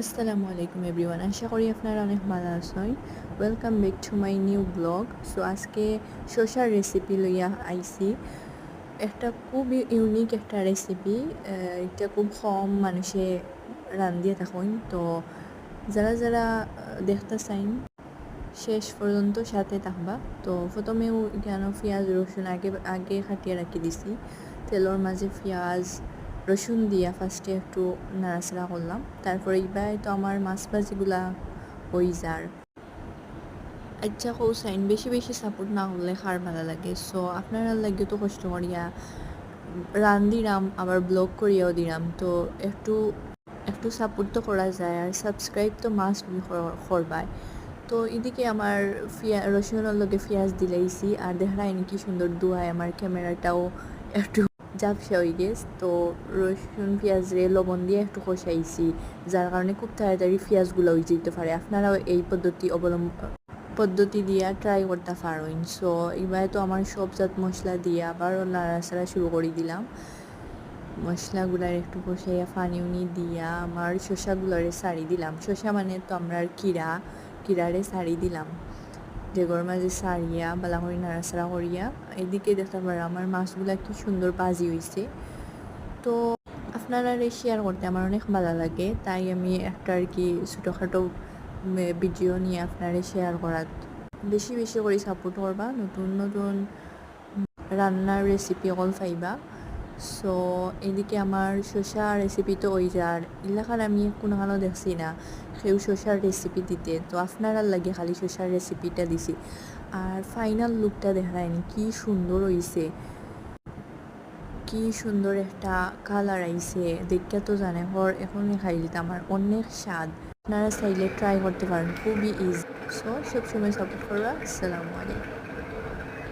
আসসালামু আলাইকুম এভরিওয়ান আশা করি আপনারা অনেক ভালো আছেন। Welcome back to my new blog so আজকে শসার রেসিপি লইয়া আইছি। একটা খুব ইউনিক একটা রেসিপি এটা খুব কম মানুষে রান্ধিয়ে থাকুন। তো, যারা যারা দেখতে চাইন, শেষ পর্যন্ত সাথে থাকবা। তো, প্রথমেও কেন পেঁয়াজ রসুন আগে আগে খাটিয়ে রাখি দিছি। তেলের মাঝে পেঁয়াজ রসুন দিয়া ফার্স্টে একটু নাড়াচাড়া করলাম। তারপরে এবার তো আমার মাছ ভাজিগুলা হয়ে যার। আচ্ছা কৌ সাইন বেশি বেশি সাপোর্ট না করলে খার ভালো লাগে। সো আপনারা লাগে তো কষ্ট করিয়া রান দিলাম আবার ব্লগ করিয়াও দিলাম তো একটু একটু সাপোর্ট তো করা যায় আর সাবস্ক্রাইব তো মাস্ট করবায় তো এদিকে আমার ফিয়া, রসুনের লগে পেঁয়াজ দিলাইছি। আর দেখায় কি সুন্দর দুয়ায় আমার ক্যামেরাটাও একটু জাপসা হয়ে গেছে, তো রসুন, পেঁয়াজ, রে, লবণ দিয়ে একটু কষাইছি, যার কারণে খুব তাড়াতাড়ি পেঁয়াজগুলো হয়ে যেতে পারে। আপনারাও এই পদ্ধতি অবলম্বন পদ্ধতি দিয়া ট্রাই করতে পারেন। সো এবার তো আমার সব জাত মশলা দিয়ে আবার নাড়াচাড়া শুরু করে দিলাম। মশলাগুলার একটু কষাইয়া পানি উনি দিয়া আমার শসাগুলারে সারি দিলাম। শসা মানে তো আমরা কিরা, কিরারে সারি দিলাম। যেগর মাঝে সারিয়া বালা করে করিয়া, এদিকে দেখতে পারো আমার মাছগুলা কি সুন্দর বাজি হয়েছে তো আপনারা শেয়ার করতে আমার অনেক ভালো লাগে, তাই আমি একটা আর কি ছোটোখাটো ভিডিও নিয়ে আপনারা শেয়ার করার বেশি বেশি করে সাপোর্ট করবা, নতুন নতুন রান্নার রেসিপি অকল পাইবা। সো এদিকে আমার শসা রেসিপি তো ওই যার এলাকার আমি কোনো কারণে দেখছি না। সেও শসার রেসিপি দিতে। তো আপনারা লাগে খালি শসার রেসিপিটা দিছি। আর ফাইনাল লুকটা দেখায়নি কি সুন্দর হইছে। কি সুন্দর একটা কালার আইছে। দেখতে তো জানে, হর এখনই খাইলে আমার অনেক স্বাদ। আপনারা চাইলে ট্রাই করতে পারেন, খুবই ইজি সো সবসময় সাপোর্ট করবা। আসসালামু আলাইকুম।